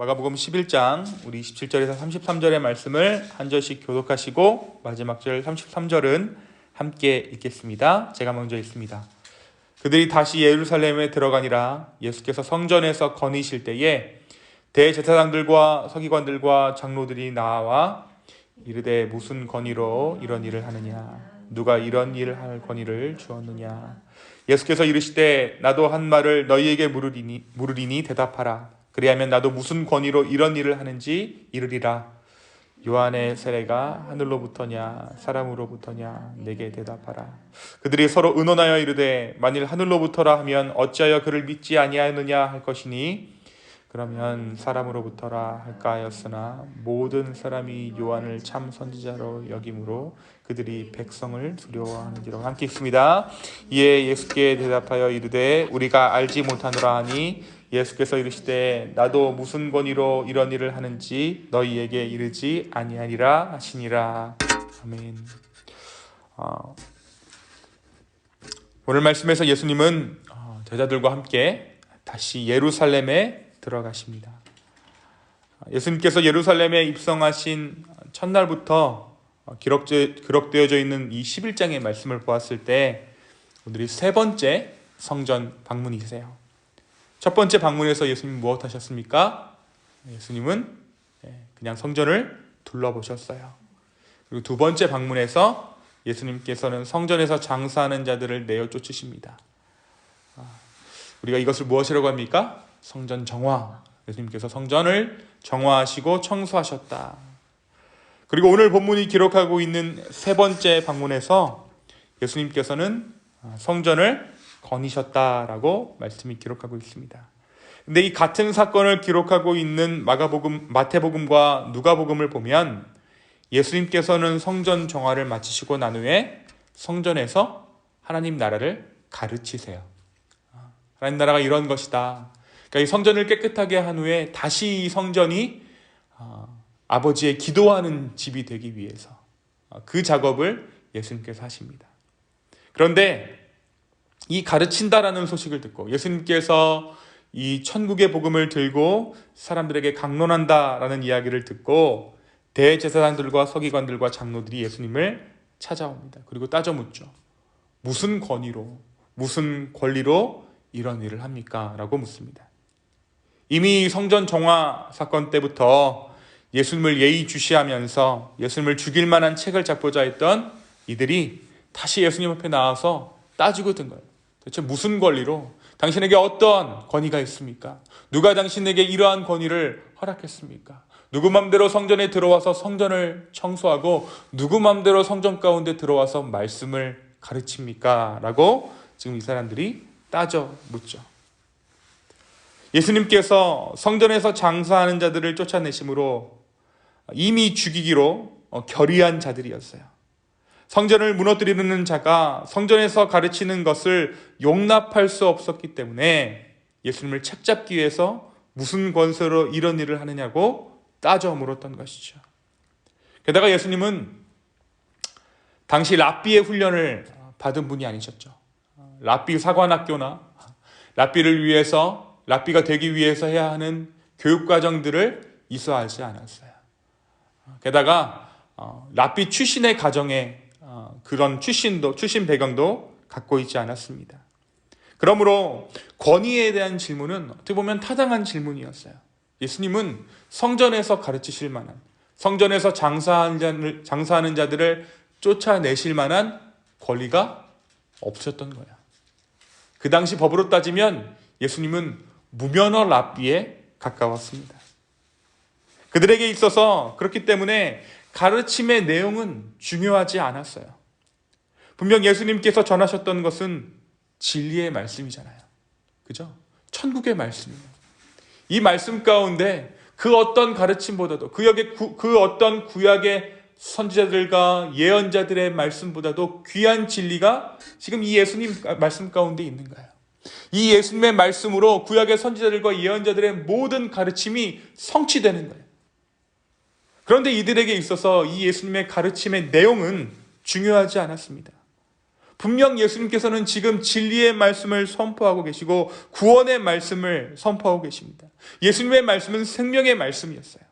마가복음 11장 우리 27절에서 33절의 말씀을 한 절씩 교독하시고 마지막 절 33절은 함께 읽겠습니다. 제가 먼저 읽습니다. 그들이 다시 예루살렘에 들어가니라 예수께서 성전에서 거니실 때에 대제사장들과 서기관들과 장로들이 나와 이르되 무슨 권위로 이런 일을 하느냐 누가 이런 일을 할 권위를 주었느냐 예수께서 이르시되 나도 한 말을 너희에게 물으리니 물으리니 대답하라 그리하면 나도 무슨 권위로 이런 일을 하는지 이르리라. 요한의 세례가 하늘로부터냐 사람으로부터냐 내게 대답하라. 그들이 서로 의논하여 이르되 만일 하늘로부터라 하면 어찌하여 그를 믿지 아니하느냐 할 것이니? 그러면 사람으로부터라 할까 하였으나 모든 사람이 요한을 참 선지자로 여김으로 그들이 백성을 두려워하는지로 함께 있습니다. 이에 예수께 대답하여 이르되 우리가 알지 못하노라 하니 예수께서 이르시되 나도 무슨 권위로 이런 일을 하는지 너희에게 이르지 아니하리라 하시니라. 아멘. 어, 오늘 말씀에서 예수님은 어, 제자들과 함께 다시 예루살렘에 들어가십니다. 예수님께서 예루살렘에 입성하신 첫날부터 기록되, 기록되어져 있는 이 11장의 말씀을 보았을 때 오늘이 세 번째 성전 방문이세요. 첫 번째 방문에서 예수님 무엇 하셨습니까? 예수님은 그냥 성전을 둘러보셨어요. 그리고 두 번째 방문에서 예수님께서는 성전에서 장사하는 자들을 내어 쫓으십니다. 우리가 이것을 무엇이라고 합니까? 성전 정화. 예수님께서 성전을 정화하시고 청소하셨다. 그리고 오늘 본문이 기록하고 있는 세 번째 방문에서 예수님께서는 성전을 거니셨다라고 말씀이 기록하고 있습니다. 근데 이 같은 사건을 기록하고 있는 마가복음, 마태복음과 누가복음을 보면 예수님께서는 성전 정화를 마치시고 난 후에 성전에서 하나님 나라를 가르치세요. 하나님 나라가 이런 것이다. 그러니까 이 성전을 깨끗하게 한 후에 다시 이 성전이 아버지의 기도하는 집이 되기 위해서 그 작업을 예수님께서 하십니다. 그런데 이 가르친다라는 소식을 듣고 예수님께서 이 천국의 복음을 들고 사람들에게 강론한다라는 이야기를 듣고 대제사장들과 서기관들과 장로들이 예수님을 찾아옵니다. 그리고 따져 묻죠. 무슨 권위로, 무슨 권리로 이런 일을 합니까? 라고 묻습니다. 이미 성전 정화 사건 때부터 예수님을 예의주시하면서 예수님을 죽일 만한 책을 잡고자 했던 이들이 다시 예수님 앞에 나와서 따지고 든 거예요. 대체 무슨 권리로 당신에게 어떤 권위가 있습니까? 누가 당신에게 이러한 권위를 허락했습니까? 누구 맘대로 성전에 들어와서 성전을 청소하고 누구 맘대로 성전 가운데 들어와서 말씀을 가르칩니까? 라고 지금 이 사람들이 따져 묻죠. 예수님께서 성전에서 장사하는 자들을 쫓아내심으로 이미 죽이기로 결의한 자들이었어요. 성전을 무너뜨리는 자가 성전에서 가르치는 것을 용납할 수 없었기 때문에 예수님을 책잡기 위해서 무슨 권세로 이런 일을 하느냐고 따져 물었던 것이죠. 게다가 예수님은 당시 랍비의 훈련을 받은 분이 아니셨죠. 랍비 사관학교나 랍비를 위해서 랍비가 되기 위해서 해야 하는 교육 과정들을 이수하지 않았어요. 게다가 랍비 출신의 가정에 그런 출신도 출신 배경도 갖고 있지 않았습니다. 그러므로 권위에 대한 질문은 어떻게 보면 타당한 질문이었어요. 예수님은 성전에서 가르치실 만한 성전에서 장사하는 자들, 장사하는 자들을 쫓아내실 만한 권리가 없으셨던 거야. 그 당시 법으로 따지면 예수님은 무면허 랍비에 가까웠습니다. 그들에게 있어서 그렇기 때문에 가르침의 내용은 중요하지 않았어요. 분명 예수님께서 전하셨던 것은 진리의 말씀이잖아요. 그죠? 천국의 말씀이에요. 이 말씀 가운데 그 어떤 가르침보다도 그, 역의, 그 어떤 구약의 선지자들과 예언자들의 말씀보다도 귀한 진리가 지금 이 예수님 말씀 가운데 있는 거예요. 이 예수님의 말씀으로 구약의 선지자들과 예언자들의 모든 가르침이 성취되는 거예요. 그런데 이들에게 있어서 이 예수님의 가르침의 내용은 중요하지 않았습니다. 분명 예수님께서는 지금 진리의 말씀을 선포하고 계시고 구원의 말씀을 선포하고 계십니다. 예수님의 말씀은 생명의 말씀이었어요.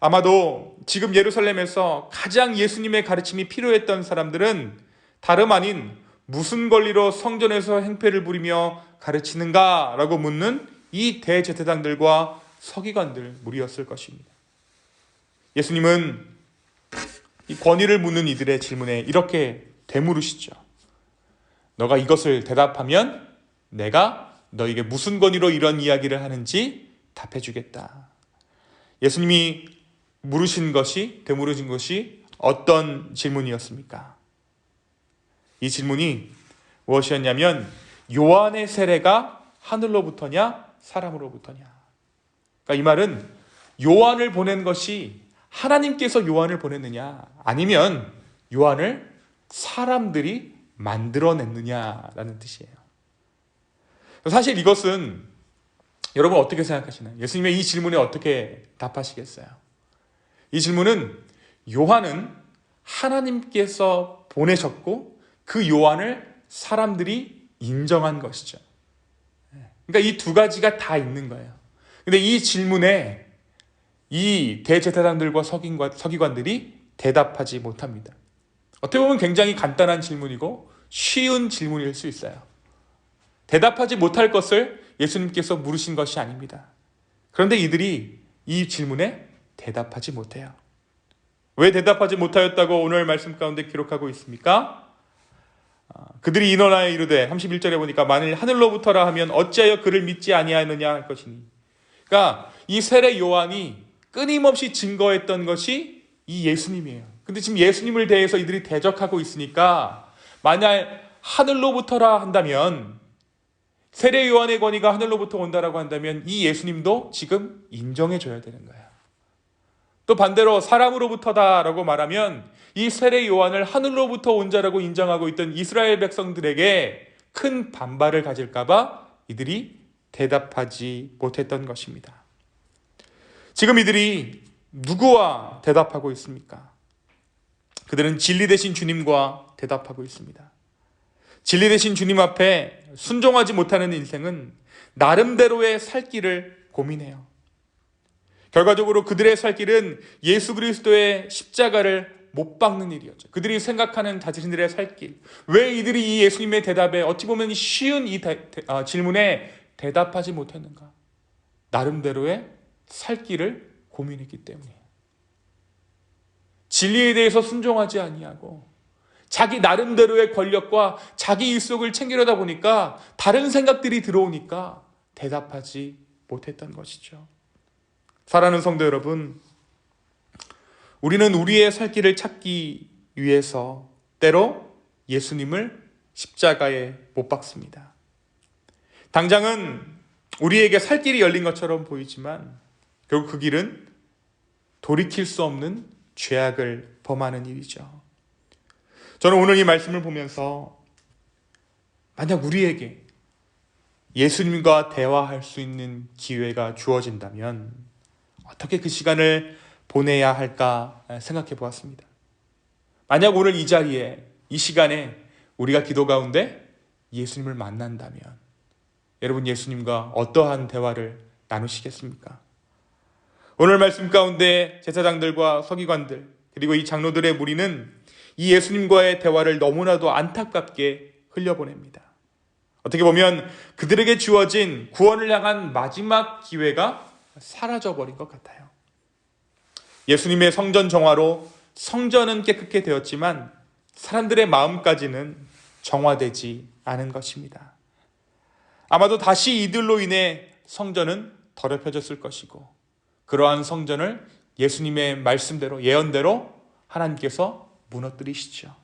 아마도 지금 예루살렘에서 가장 예수님의 가르침이 필요했던 사람들은 다름 아닌 무슨 권리로 성전에서 행패를 부리며 가르치는가 라고 묻는 이 대제사장들과 서기관들 무리였을 것입니다. 예수님은 이 권위를 묻는 이들의 질문에 이렇게 되물으시죠. 너가 이것을 대답하면 내가 너에게 무슨 권위로 이런 이야기를 하는지 답해 주겠다. 예수님이 물으신 것이 되물으신 것이 어떤 질문이었습니까? 이 질문이 무엇이었냐면 요한의 세례가 하늘로부터냐 사람으로부터냐. 그러니까 이 말은 요한을 보낸 것이 하나님께서 요한을 보냈느냐 아니면 요한을 사람들이 만들어냈느냐라는 뜻이에요. 사실 이것은 여러분 어떻게 생각하시나요? 예수님의 이 질문에 어떻게 답하시겠어요? 이 질문은 요한은 하나님께서 보내셨고 그 요한을 사람들이 인정한 것이죠. 그러니까 이 두 가지가 다 있는 거예요. 근데 이 질문에 이 대제사장들과 서기관, 서기관들이 대답하지 못합니다. 어떻게 보면 굉장히 간단한 질문이고 쉬운 질문일 수 있어요. 대답하지 못할 것을 예수님께서 물으신 것이 아닙니다. 그런데 이들이 이 질문에 대답하지 못해요. 왜 대답하지 못하였다고 오늘 말씀 가운데 기록하고 있습니까? 아, 그들이 인원하여 이르되 31절에 보니까 만일 하늘로부터라 하면 어찌하여 그를 믿지 아니하느냐 할 것이니. 그러니까 이 세례 요한이 끊임없이 증거했던 것이 이 예수님이에요. 근데 지금 예수님을 대해서 이들이 대적하고 있으니까 만약 하늘로부터라 한다면 세례 요한의 권위가 하늘로부터 온다라고 한다면 이 예수님도 지금 인정해 줘야 되는 거예요. 또 반대로 사람으로부터다라고 말하면 이 세례 요한을 하늘로부터 온 자라고 인정하고 있던 이스라엘 백성들에게 큰 반발을 가질까봐 이들이 대답하지 못했던 것입니다. 지금 이들이 누구와 대답하고 있습니까? 그들은 진리 대신 주님과 대답하고 있습니다. 진리 대신 주님 앞에 순종하지 못하는 인생은 나름대로의 살 길을 고민해요. 결과적으로 그들의 살 길은 예수 그리스도의 십자가를 못 박는 일이었죠. 그들이 생각하는 자신들의 살 길. 왜 이들이 이 예수님의 대답에 어찌 보면 쉬운 이 대, 대, 아, 질문에 대답하지 못했는가? 나름대로의 살 길을 고민했기 때문이에요. 진리에 대해서 순종하지 아니하고 자기 나름대로의 권력과 자기 일속을 챙기려다 보니까 다른 생각들이 들어오니까 대답하지 못했던 것이죠. 사랑하는 성도 여러분, 우리는 우리의 살 길을 찾기 위해서 때로 예수님을 십자가에 못 박습니다. 당장은 우리에게 살 길이 열린 것처럼 보이지만 결국 그 길은 돌이킬 수 없는 죄악을 범하는 일이죠. 저는 오늘 이 말씀을 보면서 만약 우리에게 예수님과 대화할 수 있는 기회가 주어진다면 어떻게 그 시간을 보내야 할까 생각해 보았습니다. 만약 오늘 이 자리에 이 시간에 우리가 기도 가운데 예수님을 만난다면 여러분 예수님과 어떠한 대화를 나누시겠습니까? 오늘 말씀 가운데 제사장들과 서기관들 그리고 이 장로들의 무리는 이 예수님과의 대화를 너무나도 안타깝게 흘려보냅니다. 어떻게 보면 그들에게 주어진 구원을 향한 마지막 기회가 사라져버린 것 같아요. 예수님의 성전 정화로 성전은 깨끗게 되었지만 사람들의 마음까지는 정화되지 않은 것입니다. 아마도 다시 이들로 인해 성전은 더럽혀졌을 것이고 그러한 성전을 예수님의 말씀대로 예언대로 하나님께서 무너뜨리시죠.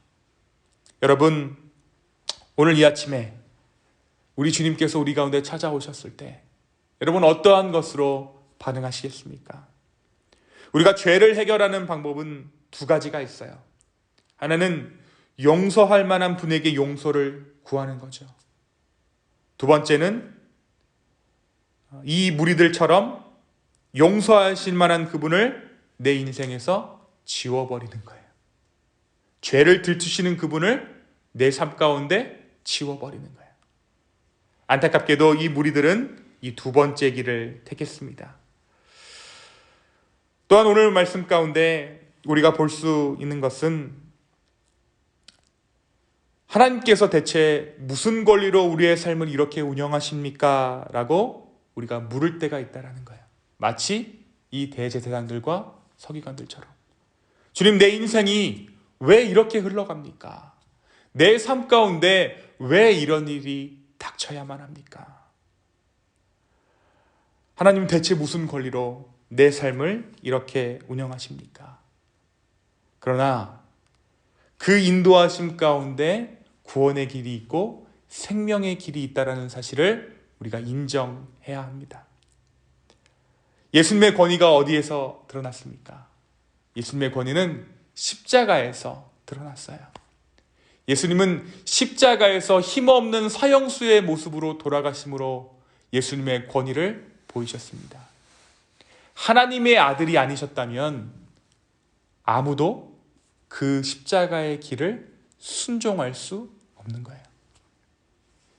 여러분 오늘 이 아침에 우리 주님께서 우리 가운데 찾아오셨을 때 여러분 어떠한 것으로 반응하시겠습니까? 우리가 죄를 해결하는 방법은 두 가지가 있어요. 하나는 용서할 만한 분에게 용서를 구하는 거죠. 두 번째는 이 무리들처럼 용서하실 만한 그분을 내 인생에서 지워버리는 거예요. 죄를 들추시는 그분을 내 삶 가운데 지워버리는 거예요. 안타깝게도 이 무리들은 이 두 번째 길을 택했습니다. 또한 오늘 말씀 가운데 우리가 볼 수 있는 것은 하나님께서 대체 무슨 권리로 우리의 삶을 이렇게 운영하십니까? 라고 우리가 물을 때가 있다라는 거예요. 마치 이 대제사장들과 서기관들처럼. 주님, 내 인생이 왜 이렇게 흘러갑니까? 내 삶 가운데 왜 이런 일이 닥쳐야만 합니까? 하나님 대체 무슨 권리로 내 삶을 이렇게 운영하십니까? 그러나 그 인도하심 가운데 구원의 길이 있고 생명의 길이 있다라는 사실을 우리가 인정해야 합니다. 예수님의 권위가 어디에서 드러났습니까? 예수님의 권위는 십자가에서 드러났어요. 예수님은 십자가에서 힘없는 사형수의 모습으로 돌아가심으로 예수님의 권위를 보이셨습니다. 하나님의 아들이 아니셨다면 아무도 그 십자가의 길을 순종할 수 없는 거예요.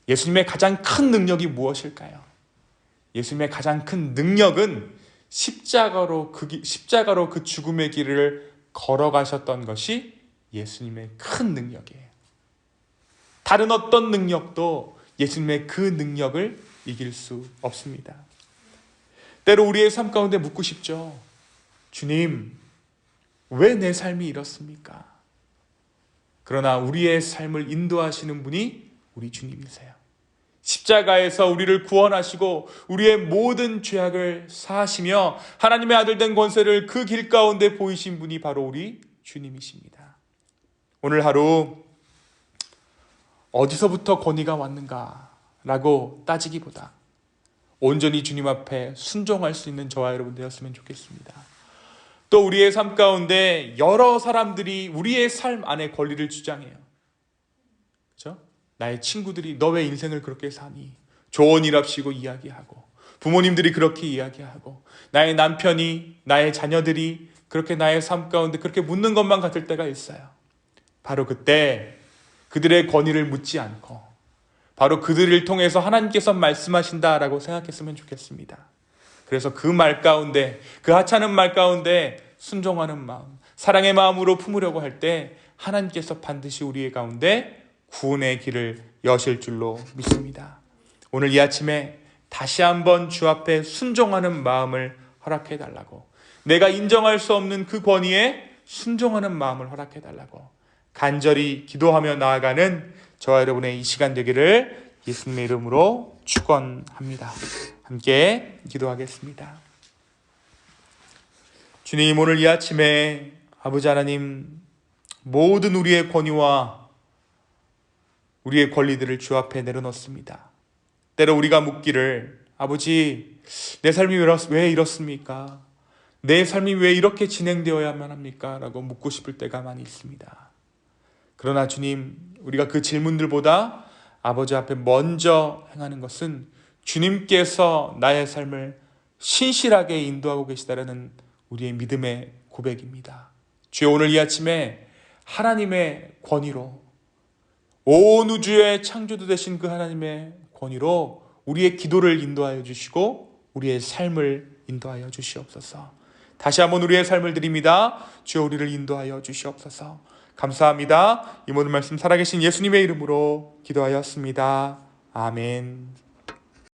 예수님의 가장 큰 능력이 무엇일까요? 예수님의 가장 큰 능력은 십자가로 그 기- 십자가로 그 죽음의 길을 걸어가셨던 것이 예수님의 큰 능력이에요. 다른 어떤 능력도 예수님의 그 능력을 이길 수 없습니다. 때로 우리의 삶 가운데 묻고 싶죠. 주님, 왜 내 삶이 이렇습니까? 그러나 우리의 삶을 인도하시는 분이 우리 주님이세요. 십자가에서 우리를 구원하시고 우리의 모든 죄악을 사하시며 하나님의 아들 된 권세를 그 길 가운데 보이신 분이 바로 우리 주님이십니다. 오늘 하루 어디서부터 권위가 왔는가라고 따지기보다 온전히 주님 앞에 순종할 수 있는 저와 여러분 되었으면 좋겠습니다. 또 우리의 삶 가운데 여러 사람들이 우리의 삶 안에 권리를 주장해요. 나의 친구들이 너 왜 인생을 그렇게 사니? 합시고 이야기하고 부모님들이 그렇게 이야기하고 나의 남편이 나의 자녀들이 그렇게 나의 삶 가운데 그렇게 묻는 것만 같을 때가 있어요. 바로 그때 그들의 권위를 묻지 않고 바로 그들을 통해서 하나님께서 말씀하신다라고 생각했으면 좋겠습니다. 그래서 그 말 가운데 그 하찮은 말 가운데 순종하는 마음, 사랑의 마음으로 품으려고 할 때 하나님께서 반드시 우리의 가운데 구원의 길을 여실 줄로 믿습니다. 오늘 이 아침에 다시 한번 주 앞에 순종하는 마음을 허락해 달라고 내가 인정할 수 없는 그 권위에 순종하는 마음을 허락해 달라고 간절히 기도하며 나아가는 저와 여러분의 이 시간 되기를 예수님의 이름으로 축원합니다. 함께 기도하겠습니다. 주님 오늘 이 아침에 아버지 하나님 모든 우리의 권위와 우리의 권리들을 주 앞에 내려놓습니다. 때로 우리가 묻기를 아버지 내 삶이 왜 이렇습니까? 내 삶이 왜 이렇게 진행되어야만 합니까? 라고 묻고 싶을 때가 많이 있습니다. 그러나 주님 우리가 그 질문들보다 아버지 앞에 먼저 행하는 것은 주님께서 나의 삶을 신실하게 인도하고 계시다라는 우리의 믿음의 고백입니다. 주여 오늘 이 아침에 하나님의 권위로 온 우주의 창조도 되신 그 하나님의 권위로 우리의 기도를 인도하여 주시고 우리의 삶을 인도하여 주시옵소서. 다시 한번 우리의 삶을 드립니다. 주여 우리를 인도하여 주시옵소서. 감사합니다. 이 모든 말씀 살아계신 예수님의 이름으로 기도하였습니다. 아멘.